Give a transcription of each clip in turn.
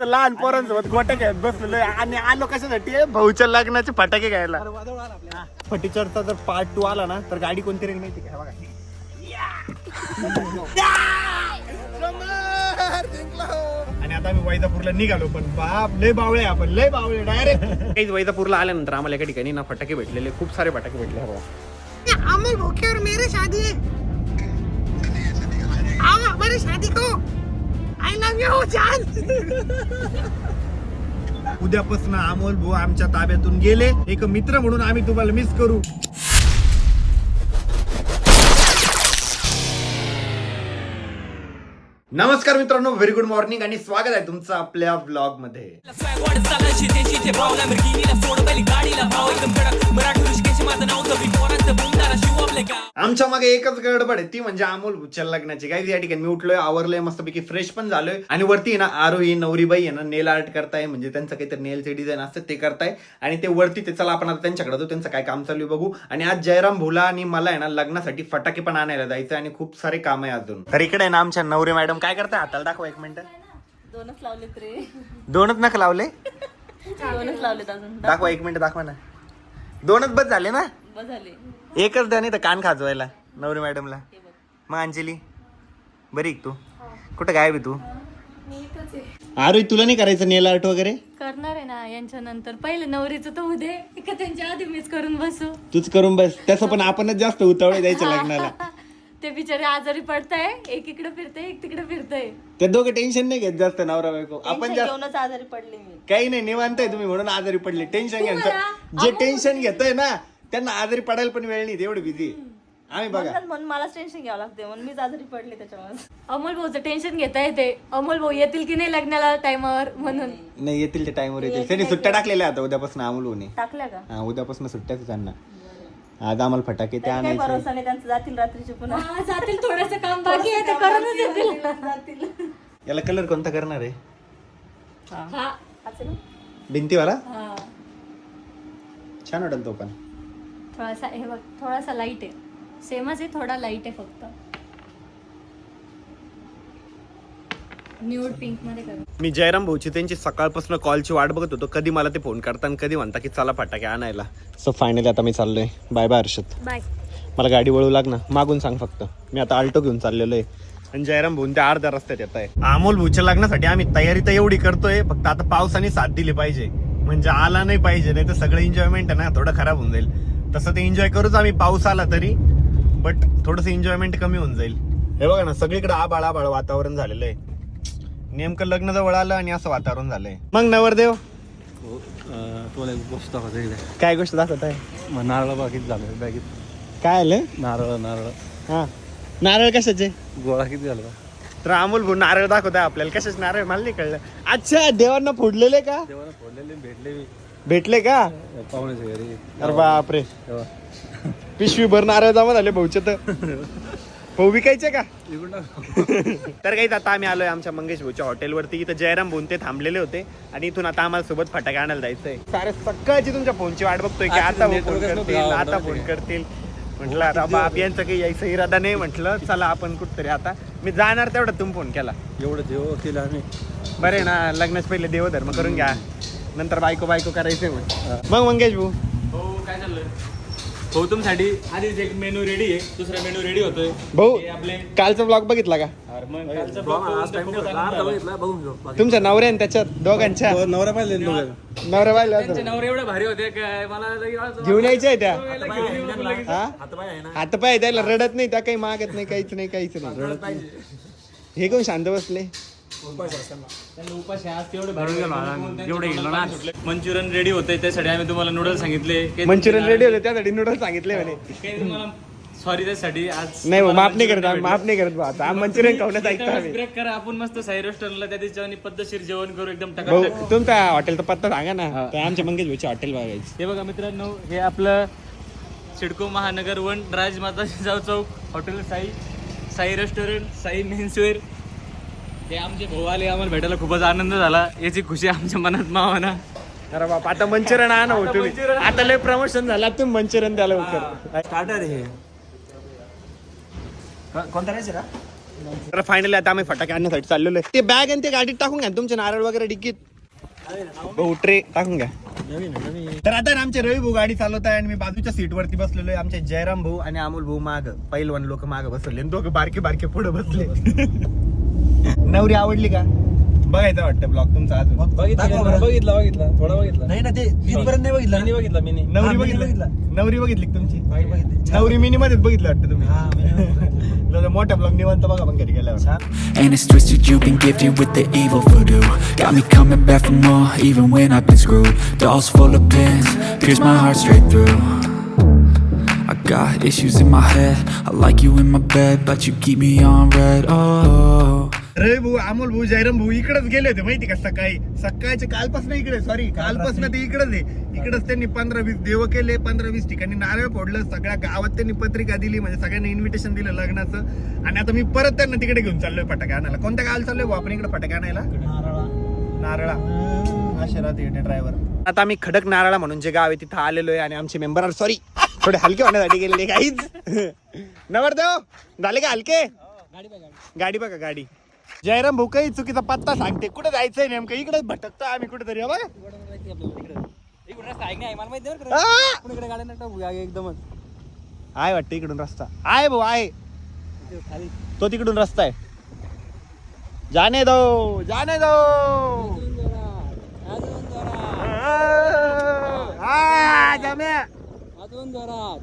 लहान पोरांसोबत गोट्या खेळत बसलेलो आणि आलो कशासाठी? भाऊच्या लग्नाचे फटाके घ्यायला. हा. फटीचरचा जर पार्ट टू आला ना तर गाडी कोणती रे माहिती का? बघा. आणि आता आम्ही वैदापूरला निघालो पण बाप लय बावळे आपण लय बावळे डायरेक्ट काही वैदापूरला आल्यानंतर आम्हाला एका ठिकाणी ना फटाके भेटलेले खूप सारे फटाके भेटले हवा अमल भूखे और मेरे शादी. है आओ हमारी शादी को आई लव्ह यू चान उद्यापासून अमोल भाऊ आमच्या ताब्यातून गेले. एक मित्र म्हणून आम्ही तुम्हाला मिस करू. नमस्कार मित्रांनो व्हेरी गुड मॉर्निंग आणि स्वागत आहे तुमचं आपल्या ब्लॉगमध्ये आमच्या मागे एकच गडबड आहे ती म्हणजे अमोल उचल लग्नाची. काही या ठिकाणी मी उठलोय आवरलोय मस्तपैकी फ्रेश पण झालोय. आणि वरती ना आरोही नवरीबाई आहे ना नेल आर्ट करताय म्हणजे त्यांचं काहीतरी नेलचे डिझाईन असतं ते करताय. आणि ते वरती ते चला आपण आता त्यांच्याकडे जाऊ त्यांचं काय काम चालू आहे बघू. आणि आज जयराम भोला आणि मला आहे ना लग्नासाठी फटाके पण आणायला जायचं आणि खूप सारे काम आहे अजून. तर इकडे ना आमच्या नवरी मॅडम काय करताय? हाताला दाखवा एक मिनिट. दोनच लावलेत रे दोनच नख लावले? दोनच लावलेत अजून. दाखवा एक मिनिट दाखवा ना. दोनच बस झाले ना? बस झाले. एकच द्या नाही तर कान खाजवायला नवरी मॅडमला. मग अंजली बरी आहे तू? कुठं गायब आहे तू? अरे तुला नाही करायचं नेल आर्ट वगैरे? करणार आहे ना यांच्या नंतर. पहिले नवरीचं तर उदे का त्यांच्या आधी मीच करून बसू. तूच करून बस. तसं पण आपणच जास्त उतावळे द्यायचं लग्नाला. ते बिचारे आजारी पडताय एक इकडे फिरतय एक तिकडे फिरतय. ते दोघं टेन्शन नाही घेत जास्त नवरा बायको. आपण जास्त घेऊनच आजारी पडले मी. काही नाही निवांत आहे तुम्ही म्हणून आजारी पडले. टेन्शन घ्यायचं जे टेन्शन घेतय ना त्यांना आजारी पडायला पण वेळ नाही तेवढी भीती आम्ही बघा. म्हणतात म्हणून मलाच टेन्शन घ्यावं लागते म्हणून मीच आजारी पडले त्याच्यामुळे अमोल भाऊचं टेन्शन घेता येते अमोल भाऊ येतील की नाही लग्नाला टाइमावर म्हणून? नाही येतील ते टाइमवर येतील. त्यांनी सुट्ट्या टाकलेल्या आता उद्यापासून अमोल होणे टाकल्या का? हा उद्यापासून सुट्ट्याच त्यांना. आज आम्हाला फटाके ते आणायचे. भरोसा नाही त्यांचं जातील रात्रीचे पुन्हा. जातील थोडस काम बाकी आहे ते करूनच येतील जातील याला कलर कोणता करणार आहे? हा. ना? भिंतीवाला? हा. छान वाटेल तो पण. थोडासा हे बघ थोडासा लाइट आहे. सेमच आहे थोडा लाइट आहे फक्त. न्यूड पिंकमध्ये कर. मी जयराम भाऊची त्यांची सकाळपासून कॉलची वाट बघत होतो. कधी मला ते फोन करता आणि कधी म्हणता की चला फटाके आणायला. सो फायनली आता मी चाललोय. Bye bye Harshad. बाय मला गाडी वळू लाग ना. मागून सांग फक्त. मी आता आल्टो घेऊन चाललेलो आहे. आणि जयराम भाऊन त्या अर्ध्या रस्त्यात येत आहे अमोल भाऊच्या लग्नासाठी आम्ही तयारी तर एवढी करतोय. फक्त आता पावसाने साथ दिली पाहिजे. म्हणजे आला नाही पाहिजे नाही तर सगळं एन्जॉयमेंट आहे ना थोडं खराब होऊन जाईल. तसं ते एन्जॉय करूच आम्ही पाऊस आला तरी बट थोडस एन्जॉयमेंट कमी होऊन जाईल. हे बघा ना सगळीकडे आबाळ आबाळ वातावरण झालेलं आहे. नेमकं लग्न जवळ आलं आणि असं वातावरण झालंय. मग नवरदेव? तुला एक गोष्ट दाखवतो काय गोष्ट दाखवत आहे? मग नारळ बाकीत झालं बॅगेत. काय आलं? नारळ नारळ. हा. नारळ कशाचे? गोळा किती झाला? तर अमोल भाऊ नारळ दाखवत आहे आपल्याला. कशाच नारळ? मला नाही कळलं. अच्छा देवांना फोडलेले का? तेव्हा फोडलेले भेटले मी. भेटले का? पाहुण्याच्या घरी. अरे बापरे. तेव्हा पिशवी भर नारळ जमा झाले भाऊचे तर. भाऊ विकायचे का. तर काही आता आम्ही आलोय आमच्या मंगेश भाऊच्या हॉटेलवरती इथं जयराम भाऊन ते थांबलेले होते. आणि इथून आता आम्हाला सोबत फटाके आणायला जायचंय. सारे सकाळची तुमच्या फोनची वाट बघतोय की आता फोन करतील आता फोन. करतील. म्हटलं आता बाप यांचं काही यायचं इरादा नाही. म्हटलं चला आपण कुठतरी आता. मी जाणार तेवढा तुम्ही फोन केला. एवढं जेव केलं आम्ही. बरे ना लग्नाच पहिले देवधर्म करून घ्या. नंतर बायको बायको करायचंय मग मग मंगेश भाऊ. हो काय चाललंय? आधीच एक मेनू रेडी आहे. दुसरा मेनू रेडी होतोय. भाऊ आपले कालचा ब्लॉग बघितला का? अरे मग कालचा block बघून तर खूपच आनंद झाला. बघितलं बघून घेऊ बाकी तुमच्या नवऱ्या आणि त्याच्यात दोघांच्या? नवरा पाहिले त्यांचे होत्या. नवरे एवढे भारी होते काय मला घेऊन यायच्या त्या. लगेच. हा? हातपाय आहे ना. हात पाय त्याला रडत नाही त्या काही मागत नाही काहीच नाही काहीच नाही. रडत नाही हे कोण शांत बसले? त्यांना आज तेवढे ना मंचुरियन रेडी होते त्यासाठी आम्ही तुम्हाला नूडल्स सांगितले. काही मंचुरियन रेडी होते त्यासाठी नूडल्स सांगितले म्हणे. काही तुम्हाला सॉरी त्यासाठी आज नाही भाऊ, माफ नाही करत आम्ही माफ नाही करत भाऊ. आता मंचुरियन खावण्यात ऐकतो आम्ही. ब्रेक करा आपण मस्त साई रेस्टॉरंटला त्या दिवशी पद्धतशीर जेवण करू एकदम भाऊ टकाटक. तुमचा हॉटेलचा पत्ता सांगा ना. ते आमच्या मंगेश भाऊचे हॉटेल बघायचं हे बघा मित्रांनो हे आपलं CIDCO Mahanagar one Rajmata Jijau Chowk hotel Sai Sai restaurant Sai menswear हे आमचे भाऊ आले आम्हाला भेटायला खूपच आनंद झाला. याची खुशी आमच्या मनात मावाना. अरे बाप आता मंचुरियन आणा हो तुम्ही आता लय प्रमोशन झाला तुम्ही मंचुरियन द्यायला लवकर स्टार्टर हे. कोणता राहायचं का? तर फायनली आता आम्ही फटाके आणण्यासाठी चाललेलो आहे. ते बॅग आणि ते गाडीत टाकून घ्या तुमचे नारळ वगैरे डिक्कीत. भाऊ ट्रे टाकून घ्या. तर आता आमचे रवी भाऊ गाडी चालवत आहे आणि मी बाजूच्या सीट वरती बसलेलो आहे. आमचे जयराम भाऊ आणि अमोल भाऊ माग. पहिलवान लोक माग बसले आणि दोघं बारके बारके पुढे बसले. नवरी आवडली का बघायचं वाटतं ब्लॉग तुमचा अजून बघितला बघितला बघितला थोडा बघितला नाही ना ते इथपर्यंत नाही बघितला नाही बघितला मी नवरी बघितली नवरी बघितली का तुमची नवरी मिनी मध्येच बघितलं वाटतं तुम्ही जरा मोठ्या ब्लॉग निवांत बघा पण घरी गेल्यावर And it's twisted, you've been gifted with the evil voodoo Got me coming back for more, even when I've been screwed Dolls full of pins, pierce my heart straight through I got issues in my head, I like you in my bed But you keep me on red, oh रवी भाऊ अमोल भाऊ जयराम भाऊ इकडेच गेले होते माहिती का सकाळी? सकाळचे कालपासून इकडे सॉरी कालपासून ते इकडेच आहे. इकडेच त्यांनी पंधरा वीस देव केले पंधरा वीस ठिकाणी नारळ फोडलं सगळ्या गावात त्यांनी पत्रिका दिली म्हणजे सगळ्यांना इन्व्हिटेशन दिलं लग्नाचं. आणि आता मी परत त्यांना तिकडे घेऊन चाललोय फटाके आणायला. कोणत्या गावाला चाललोय भाऊ? आपण इकडे फटाके आणायला? नारळा. आशिरा थिएटर ड्रायव्हर आता आम्ही खडक नारळा म्हणून जे गाव आहे तिथं आलेलो आहे आणि आमचे मेंबर सॉरी थोडे हलके होण्यासाठी गेलेले काहीच नवरदेव झाले का हलके? गाडी बघा गाडी. जयराम भाऊ काही चुकीचा पत्ता सांगते. कुठे जायचंय नेमकं? इकडेच भटकतो आम्ही कुठेतरी बघा एकदमच. आहे वाटतं इकडून रस्ता. आहे भाऊ आहे. तो तिकडून रस्ता आहे. जाने दो जाने दो. हा. अजून जोरात.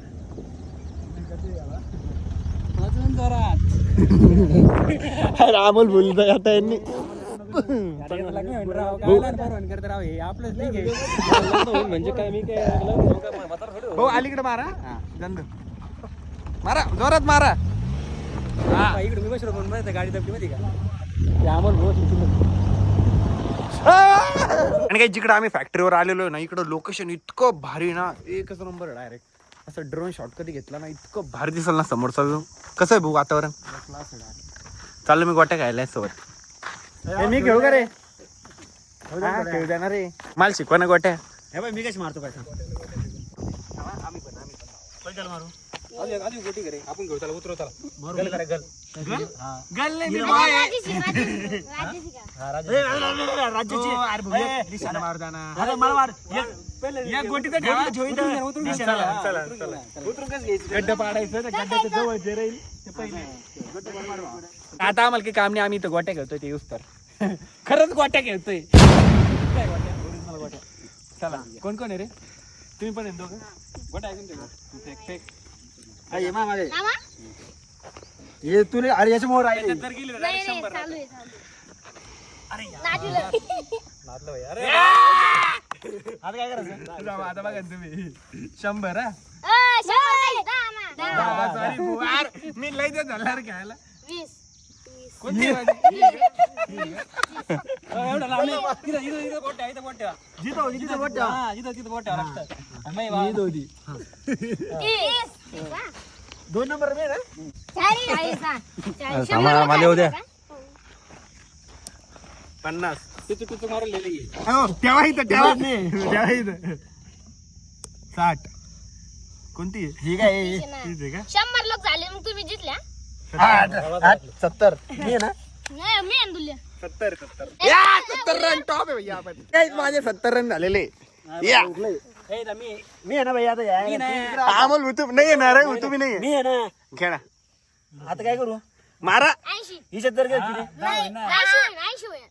अजून जोरात. अमोल बोलतोय आता यांनी. म्हणजे काय मी काय भाऊ अलीकडे मारा गंध. मारा जोरात मारा. इकडे मी बसलो कोण माहिती गाडी दबली माहिती का ते आम्हाला आणि काही जिकडे आम्ही फॅक्टरीवर आलेलो ना इकडं लोकेशन इतकं भारी ना एकच नंबर डायरेक्ट असं ड्रोन शॉट कधी घेतला ना इतकं भारी दिसल ना समोरचा व्यू कसं आहे भाऊ वातावरण? चाललो मी गोट्या खायला सोबत. मी खेळू का रे? हा, खेळू देणार रे. मला शिकवा ना गोट्या. हे बाय मी कशी मारतो काय आधी गोटी करे उतरव त्याला गल करे गल गल नाही गड्डा पाडायचं त्या गड्ड्याच्या जवळ जे राहील ते पहिले. आता आम्हाला काही काम नाही. आम्ही इथं गोट्या खेळतोय ते यूज तर. खरंच गोट्या खेळतोय. चला. कोण कोण आहे रे? तुम्ही पण आहे दोघं? गोट्या ऐकून फेक फेक. ये मा माझे ये तुले अरे याच्या मोर आहे. तर गेली direct शंभर आता काय करायचं? आता बघा तुम्ही. शंभर हा? दहा. यार, मी लय दिवस झाला रे खेळायला कोणती? एवढा. इथं जिथं. हा इथं तिथं नाही बा. दोन नंबर मी ना पन्नास. तिथं तिथं मारलेली. हो तेव्हा इथं तेव्हा. नाही तेव्हा इथं. साठ. कोणती? आहे? ठीक आहे तीच आहे का? शंभर लोक झाले मग तुम्ही जिंकल्या आठ सत्तर. मी आहे ना? नाही मी अंदुल्या सत्तर सत्तर. या सत्तर रन टॉप आहे भैया आपण. काहीच माझे सत्तर रन झालेले? या. हे ना मी मी आहे ना भाई आता या अमोल भुतू नाही येणार आहे मी नाही मी आहे ना. खेळा. आता काय करू? मारा. ऐंशी. हिच्यात तर किती.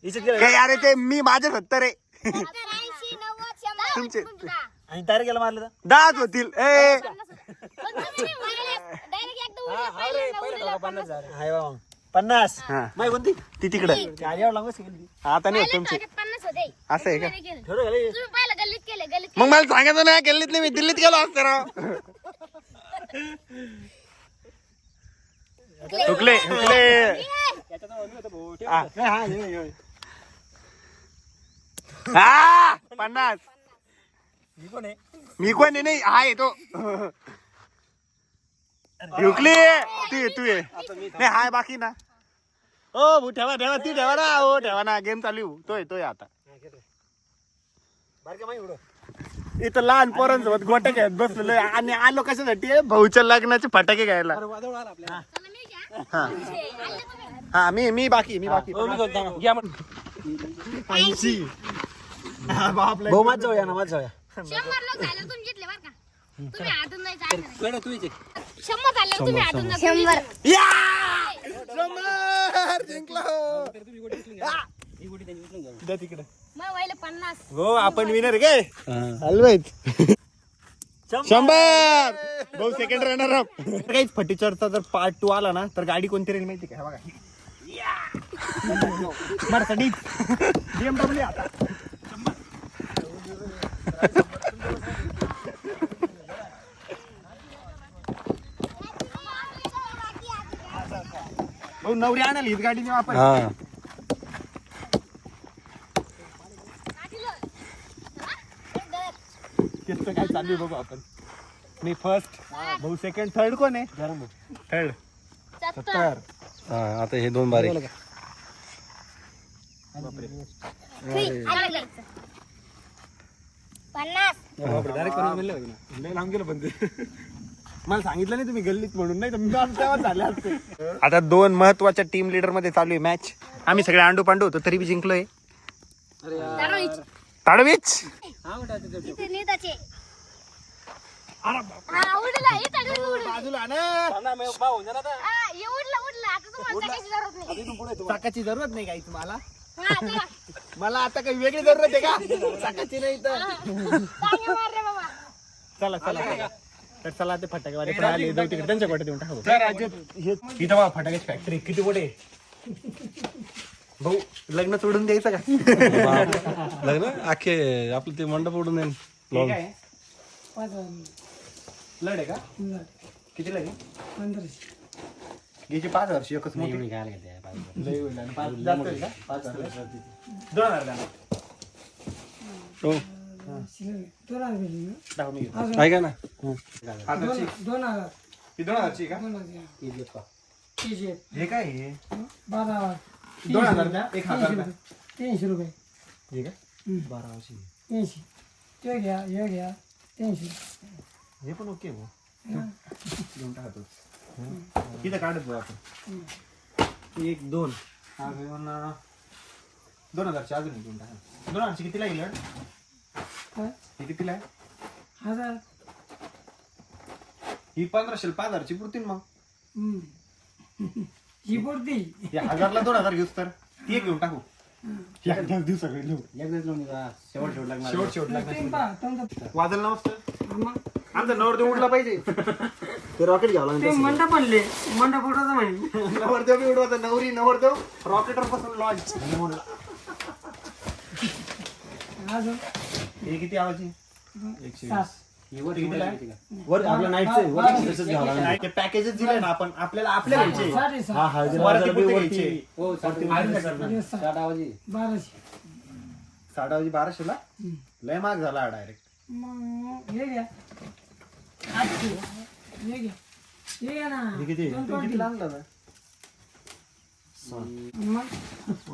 हिच्यात गेलं काय अरे ते मी माझे सत्तर आहे. तुमचे. आणि तारखेला मारलं तर? दहाच होतील. ए. हाय मग. पन्नास. हा. माही कोणती? ती तिकडे. लांबच गेली आता नाही होत तुमचे. असं आहे का. ठरव मग मला सांगायचं नाही गल्लीत नाही मी दिल्लीत गेलो असतो राव. हुकले हुकले हा. हा. हे, हे, हे. हा पन्नास. ही कोण आहे? मी कोण आहे? नाही आहे तो हुकली तू ये तू ये. नाही हाय बाकी ना. ओ भू ठेवा ठेवा ती ठेवा ना. हो ठेवा ना गेम चालू. तो येतोय आता. इथं लहान पोरांसोबत गोट्या खेळत बसलेलो. आणि आलो कशासाठी? भाऊच्या लग्नाचे फटाके घ्यायला. हा. हा मी मी बाकी मी बाकी. ऐंशी. हा, माझ जाऊया ना जाऊया. शंभर लोक झाले तुम्ही घेतले बरं का. तुम्ही हातून नाही जायचं कडे तू इथे. शंभर झाले तुम्ही हातून शंभर. या! शंभर जिंकलो. द्या तिकडे. मग व्हायला पन्नास. हो आपण विनर काय हलवायच शंभर! भाऊ सेकंड रनर अप काहीच फटीचरचा जर पार्ट टू आला ना तर गाडी कोणती राहील माहिती का? हे बघा. मर्सडीज बीएमडब्ल्यू आता. भाऊ नवरी आणाली हीच गाडी नेऊ आपण हा त्याचं काय चालू आहे बघू आपण. मी फर्स्ट भाऊ सेकंड थर्ड कोण आहे? थर्ड सत्तर. हा आता हे दोन बारे पन्नास. मला सांगितलं नाही तुम्ही गल्लीत म्हणून नाही तर मी झाले असते. आता दोन महत्त्वाच्या टीम लीडरमध्ये चालू आहे मॅच आम्ही सगळे आंडू पांडू होतो तरी बी जिंकलोय. ताडवीच? हा हा, हे चाकाची जरूरत नाही. काही तुम्हाला. हा मला आता काही वेगळी जरूरत आहे का? चाकाची नाही तर. चांगले मार रे बाबा. चला चला चला. तर चला ते फटाकेवाले पण आले जाऊ तिकडे. त्यांच्या गोट्या देऊन टाकू. इथं फटाक्याची फॅक्टरी किती मोठे. भाऊ लग्न सोडून द्यायचं का? लग्न? अख्खे आपलं ते मंडप उडून येईल हे काय लढ आहे का? किती लढ घ्यायची पाच वर्ष एकच मोठी. लय होईल आणि पाच जास्त होईल का? पाच वर्ष. दोन हजार द्या ना. हो. दहा मी घेतो. ऐका ना. हाताची? ही दोन हजारची आहे का? हे काय हे दोन हजार द्या एक हजार द्या तीनशे रुपये. हे काय बारा वर्षी तीनशे. ते घ्या हे घ्या. तीनशे. हे पण ओके भाऊ. देऊन टाकतो. किती काढत भाऊ आपण. एक दोन. हा घेऊन अं, दोन हजारची अजून एक टाका दोन हजारची कितीला येईल काय? हे कितीला आहे? हजार. ही पंधराशे पाच हजारची पुरतील मग. ही हजारला दोन हजार घेऊस तर. ती एक घेऊन टाकू. एकदाच देऊ सगळे लिहू शेवट शेवट लागणार. शेवट शेवट लागणार. तीन पहा तुमचं वाजल नमस्कार मग? आमचा नवरदेव उडला पाहिजे. ते रॉकेट घ्यावं ते मंडप बनले मंडप उठायचं म्हणे. नवरदेव बी उडवायचा नवरी नवरदेव रॉकेटरपासून लॉन्च अजून? हे किती आवाजी सात. वर आपलं नाईटचं ते पॅकेजेस दिले ना आपण आपल्याला आपल्या घ्यायचे. वरती घ्यायचे. हे. बाराशे साडे. बाराशे. ला? लय महाग झाला डायरेक्ट मग हे घ्या. आठशे. हे घ्या. हे घ्या ना. दोन पाटी. मग?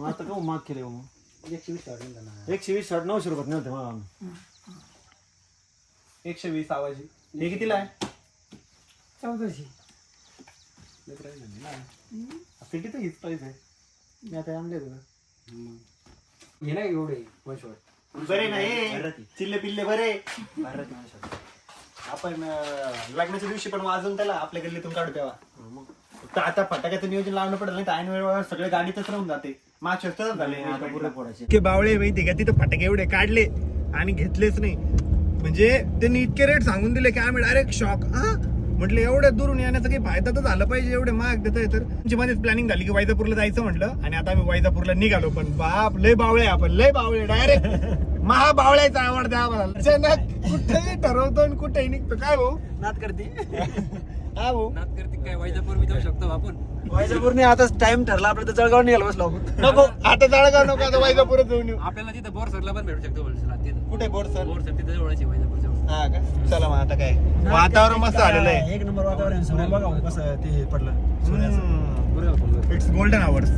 आता का महाग केले मग? एकशे वीस शॉट नऊशे रुपयात नव्हते मग एकशे वीस आवाजी. हे कितीला आहे? चौदाशे. सिटी तर हीच प्राइस आहे. मी आता आणले तुला हे नाही एवढे बरे नाही. चिल्ले पिल्ले बरे. आपण अं, लग्नाच्या दिवशी पण वाजून त्याला आपल्या गल्लीतून काढू तेव्हा. तर आता फटाक्याचं नियोजन लावणं पडेल नाही तर ऐन वेळेवर सगळे गाडीतच राहून जाते. मागच्या वेळेस तसंच झाले. की बावळे माहिती का? तिथं फटाके एवढे काढले आणि घेतलेच नाही. म्हणजे त्यांनी इतके रेट सांगून दिले की आम्ही डायरेक्ट शॉक हा? म्हटलं एवढ्या दुरून येण्याचा काही फायदा तर झाला पाहिजे एवढे महाग देत तर. तुमची मध्येच प्लॅनिंग झाली की वैजापूरला जायचं म्हटलं आणि आता आम्ही वैजापूरला निघालो. पण बाप लय बावळे आपण लय बावळे डायरेक्ट महाबावळ्याचा आवडते आम्हाला. अचानक कुठेही ठरवतो आणि कुठेही निघतो. काय भाऊ? नात करते. हा भाऊ. काय? वैजापूर मी जाऊ शकतो आपण. वैजापूरने आता टाइम ठरला आपलं तर जळगाव निघालो बसलो. आपण नको आता जळगाव नको आता वैजापूरच जाऊन येऊ. आपल्याला तिथं बोर सरला पण भेटू शकतो बोलसला तिथं. कुठे बोर सर बोर सर तिथं जवळची वैजापूर जवळ हा का? चला मग आता काय? वातावरण मस्त झालेलं आहे. एक नंबर वातावरण समोर बघा कसं ते पडलं. इट्स गोल्डन आवर्स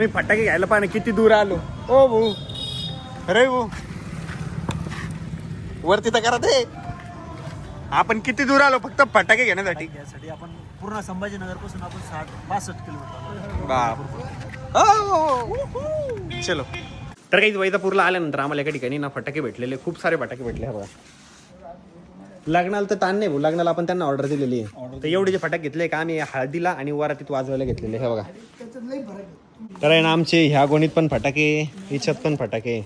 मी फटाके घ्यायला पाहिजे किती दूर आलो. ओ भाऊ. अरे भाऊ. वरती तर करा ते. आपण किती दूर आलो? फक्त फटाके घेण्यासाठी. यासाठी आपण पूर्ण संभाजीनगरपासून आपण साठ पासष्ट किलोमीटर बाप. हो. चलो. तर काही वैजापूरला आल्यानंतर आम्हाला एका ठिकाणी ना फटाके भेटलेले खूप सारे फटाके भेटले बघा. लग्नाला तर ताण नाही भाऊ लग्नाला आपण त्यांना ऑर्डर दिलेली आहे. तर एवढे जे फटाके घेतले का आम्ही हळदीला आणि वरातीत वाजवायला घेतलेले हे बघा. तर आहे ना आमचे ह्या गोणीत पण फटाके हिच्यात पण फटाके.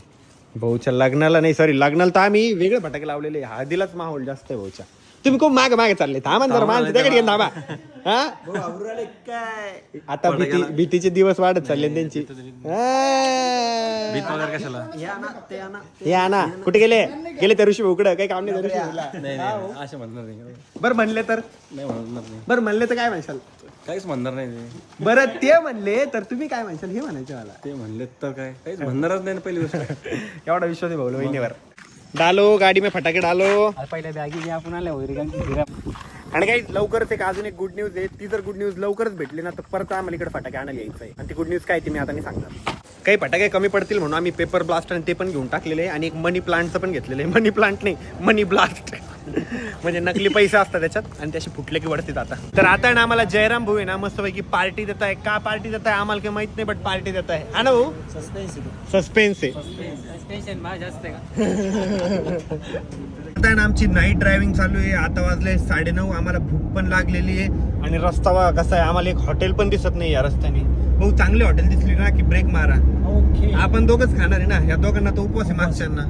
भाऊच्या लग्नाला नाही सॉरी लग्नाला तर आम्ही वेगळे फटाके लावलेले हळदीलाच माहोल जास्त आहे भाऊच्या. तुम्ही खूप मागे मागे चालले थांबा ना जरा माणसं त्याकडे थांबा. हा? आता भीती भीतीचे दिवस वाढत चालले ना त्यांची. या ना कुठे गेले? गेले त्या ऋषी भाऊकडे काही काम नाही त्या ऋषी भाऊला. असे म्हणणार नाही. बरं म्हणले तर? नाही म्हणणार नाही. बरं म्हणले तर काय म्हणशाल? काहीच म्हणणार नाही ते. बरं ते म्हणले तर तुम्ही काय म्हणशाल? हे म्हणायचे मला. ते म्हणले तर काय? काहीच म्हणणारच नाही ना पहिली गोष्ट. एवढा विश्वास आहे भाऊ वहिनीवर. डालो गाडी में फटाके डालो. पहिल्या बॅगी आपण आल्या वगैरे आणि काही लवकरच एक अजून एक गुड न्यूज आहे. ती जर गुड न्यूज लवकरच भेटली ना तर परत आम्हाला इकडे फटाके आणायला यायचं आहे आणि ती गुड न्यूज काय ती मी आता नाही सांगणार. काही फटाके कमी पडतील म्हणून आम्ही पेपर ब्लास्ट आणि ते पण घेऊन टाकलेले आहे. आणि एक मनी प्लांटचं पण घेतलेलं आहे. मनी प्लांट नाही मनी ब्लास्ट म्हणजे नकली पैसे असतात त्याच्यात आणि त्याशी फुटले की वरती आता तर आता ना आम्हाला जयराम भाऊ आहे ना मस्तपैकी पार्टी देत आहे. का पार्टी देत आहे आम्हाला काही माहीत नाही बट पार्टी देत आहे. हा ना भाऊ? सस्पेन्स आहे. आता ना आमची नाईट ड्रायव्हिंग चालू आहे. आता वाजले साडेनऊ आम्हाला भूक पण लागलेली आहे. आणि रस्ता कसा आहे. आम्हाला एक हॉटेल पण दिसत नाही या रस्त्याने. भाऊ चांगली हॉटेल दिसली ना की ब्रेक मारा. ओके आपण दोघच खाणार आहे ना. या दोघांना तो उपवास आहे मागच्यांना.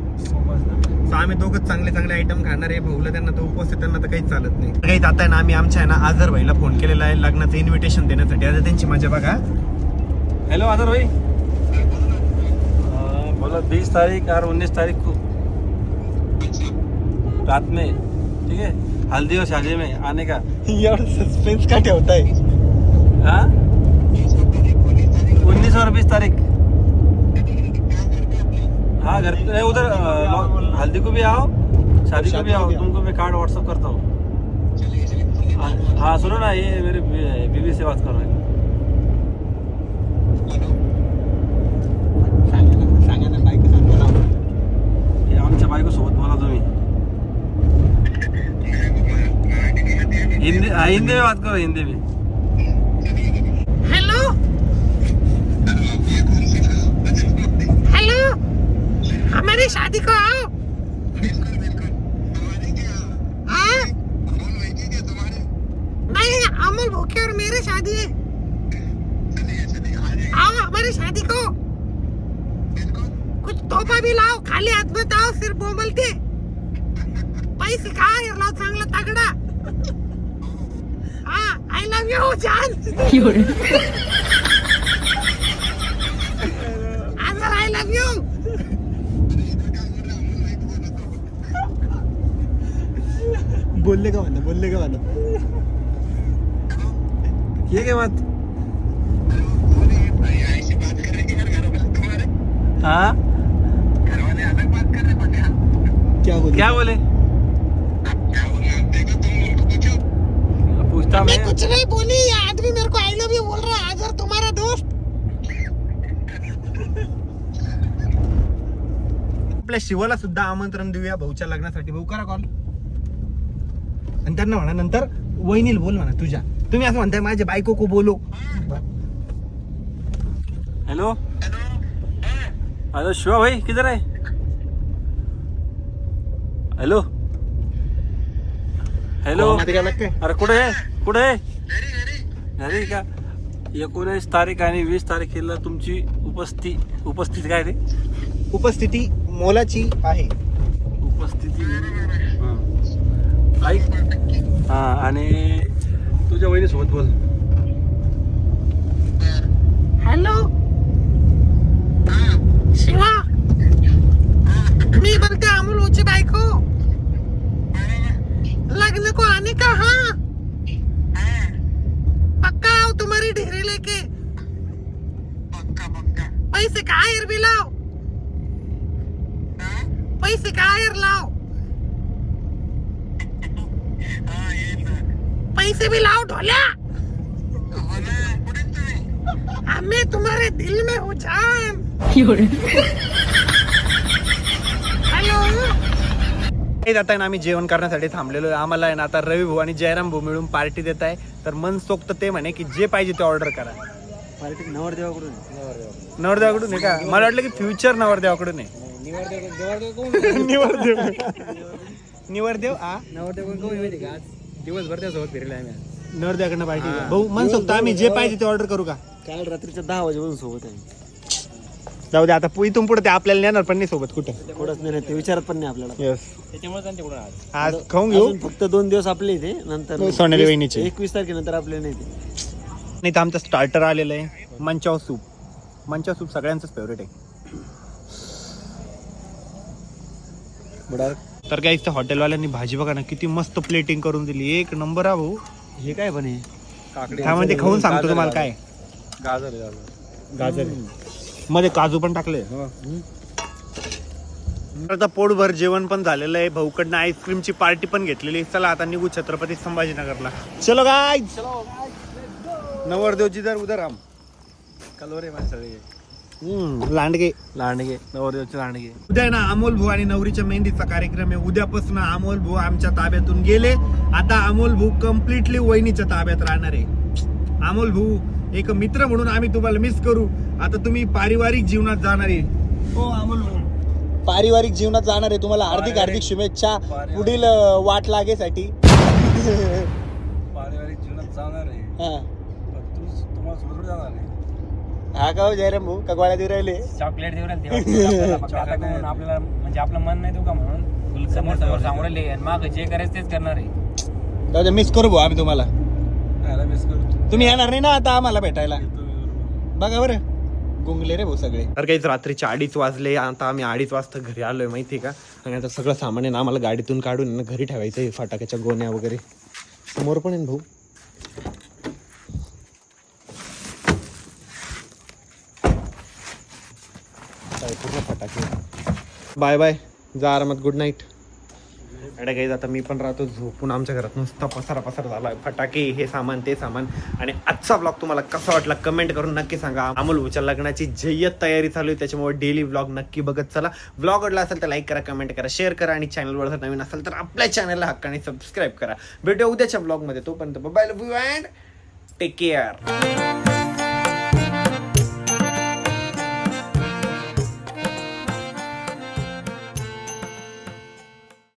So आम्ही दोघच चांगले चांगले आयटम खाणार आहे. भाऊला त्यांना तो उपवास आहे त्यांना तर काहीच चालत नाही. काही आहे ना आम्ही आमच्या आहे ना आझर भाईला फोन केलेला आहे लग्नाचं इन्व्हिटेशन देण्यासाठी. आता त्यांची मजा बघा. हेलो आदर भाई. बोला बीस तारीख और उन्नीस तारीख को। रात में ठीक है? हल्दी और शादी में आने का। एवढं सस्पेन्स का ठेवताय? हाँ? उन्नीस और बीस तारीख। हाँ घर उधर हल्दी को भी आओ शादी को भी आओ तुमको मैं कार्ड व्हाट्सअप करता हूँ। हाँ, हाँ सुनो ना ये मेरे बीवी से बात कर रहे हैं। हे आमच्या बायको सोबत बोला तुम्ही। हिंदी हाँ, हिंदी में बात करो हिंदी में। हेलो? हेलो? हमारी शादी को आओ? नहीं अमल भूखे और मेरी शादी है। आओ हमारी शादी को। कुछ तोहफा भी लाओ खाली हाथ मत आओ सिर्फ बोमलते पैसे का लाओ चांगला तगडा। हाँ I love you Jan. Azar I love you बोलले का म्हणा बोलले का म्हणा ये क्या बात? हाँ? क्या बोल? क्या बोले? पूछता मैं मैं। कुछ नहीं बोली ये आदमी मेरे को आई लव यू बोल रहा है आजर तुम्हारा दोस्त। आपल्या शिवाला सुद्धा आमंत्रण देऊया भाऊच्या लग्नासाठी. भाऊ करा कॉल आणि त्यांना म्हणा नंतर वहिनील बोल म्हणा तुझ्या. तुम्ही असं म्हणताय माझ्या बायको को बोलो. हेलो? हेलो शिवा भाई किधर है हेलो? हॅलो? अरे कुठे आहे? कुठे आहे? घरी का? एकोणीस तारीख आणि वीस तारखेला तुमची उपस्थिती उपस्थिती काय रे? उपस्थिती मोलाची आहे. उपस्थिती हां. ऐक हा आणि तुझ्या वहिनीसोबत बोल. हॅलो. शिवा. मी बोलते अमोल ऊंची बायको? लग्न को आने का हा? पक्का आओ तुम्हारी ढेरी लेके? पैसे का आयर भी लाओ? पैसे का आयर लाओ? पैसे भी लाओ ढोल्या हाँ, मैं तुम्हारे दिल में हूँ जान। हेलो। जाता ना आम्ही जेवण करण्यासाठी थांबलेलो आहे. आम्हाला आहे ना आता रवी भाऊ आणि जयराम भाऊ मिळून पार्टी देत आहे. तर मनसोक्त ते म्हणे की जे पाहिजे ते ऑर्डर करा. पार्टी नवरदेवाकडून नवरदेवाकडून आहे का? मला वाटलं की फ्युचर नवरदेवाकडून आहे. निवरदेव निवरदेव आ? नवरदेवाकडून कोण माहिती का आज? दिवसभर त्यासोबत फिरले आम्ही आज. नवरदेवाकडनं पार्टी भाऊ मनसोक्त आम्ही जे पाहिजे ते ऑर्डर करू का? काल रात्रीच्या दहा वाजेपासून सोबत आहे. जाऊ दे आता पु- इथून पुढे ते आपल्याला नेणार पण नाही सोबत कुठं. थोडंच नाही ते विचारत पण नाही आपल्याला. येस त्याच्यामुळे त्यांच्याकडून आज. आज खाऊन घेऊ. अजून फक्त दोन दिवस आपले इथे नंतर हो, सोनेरी वहिनीचे. एकवीस तारखेनंतर आपले नाही ते. नाही तर आमचं स्टार्टर आलेलं आहे मंचाव सूप. मंचाव सूप सगळ्यांचंच फेवरेट आहे. तर काय इथं हॉटेलवाल्यांनी भाजी बघा ना किती मस्त प्लेटिंग करून दिली. एक नंबर हा भाऊ. हे काय पण हे? त्यामध्ये खाऊन सांगतो तुम्हाला काय. गाजर आहे, गाजर. मध्ये काजू पण टाकले. आता पोटभर जेवण पण झालेलं आहे. भाऊकडनं आईस्क्रीमची पार्टी पण घेतलेली आहे. चला आता निघू छत्रपती संभाजीनगरला. चलो गाय नवरदेवची दर उदर आम कलोरे माणसं हम्म, लांडगे. लांडगे नवरदेवचे लांडगे. उद्या ना अमोल भाऊ आणि नवरीच्या मेहंदीचा कार्यक्रम आहे. उद्यापासून अमोल भाऊ आमच्या ताब्यातून गेले. आता अमोल भाऊ कम्प्लिटली वहिनीच्या ताब्यात राहणार आहे. अमोल भाऊ एक मित्र म्हणून आम्ही तुम्हाला मिस करू. आता तुम्ही पारिवारिक जीवनात जाणार आहे. हो अमोल भाऊ. पारिवारिक जीवनात जाणार आहे. तुम्हाला हार्दिक हार्दिक शुभेच्छा. पुढील वाट लागेसाठी. पारिवारिक जीवनात जाणार आहे हा पण तू तुम्हाला सोबत जाणार आहे हा का हो जयराम भाऊ? का गोळ्या देऊ राहिले? चॉकलेट देऊ राहिले तेव्हा. फक्त आता कोण आपल्याला म्हणजे आपलं मन नाही का म्हणून समोर समोर सांगू राहिले आणि माग जे करायचं तेच करणार आहे. मिस करू भाऊ आम्ही तुम्हाला. मिस करतो तुम्ही येणार नाही ना आता आम्हाला भेटायला? बघा बरं. गुंगले रे भाऊ सगळे. तर काहीच रात्रीचे अडीच वाजले. आता आम्ही अडीच वाजता घरी आलोय माहिती का? आणि आता सगळं सामान आहे ना आम्हाला गाडीतून काढून आहे ना घरी ठेवायचं आहे फटाक्याच्या गोण्या वगैरे. समोर पण आहे ना भाऊ? फटाके बाय बाय जा आरामात गुड नाईट अडे काही आता मी पण राहतो झोपून आमच्या घरात. नुसता पसारा पसारा झाला फटाके हे सामान ते सामान. आणि आजचा ब्लॉग तुम्हाला कसा वाटला कमेंट करून नक्की सांगा. अमोल उच्या लग्नाची जय्यत तयारी चालू आहे. त्याच्यामुळे डेली ब्लॉग नक्की बघत चला. ब्लॉग आवडला असेल तर लाईक करा कमेंट करा शेअर करा. आणि चॅनलवर जर नवीन असेल तर आपल्या चॅनलला हक्काने सबस्क्राईब करा. भेटूया उद्याच्या ब्लॉगमध्ये तोपर्यंत bye love you and take care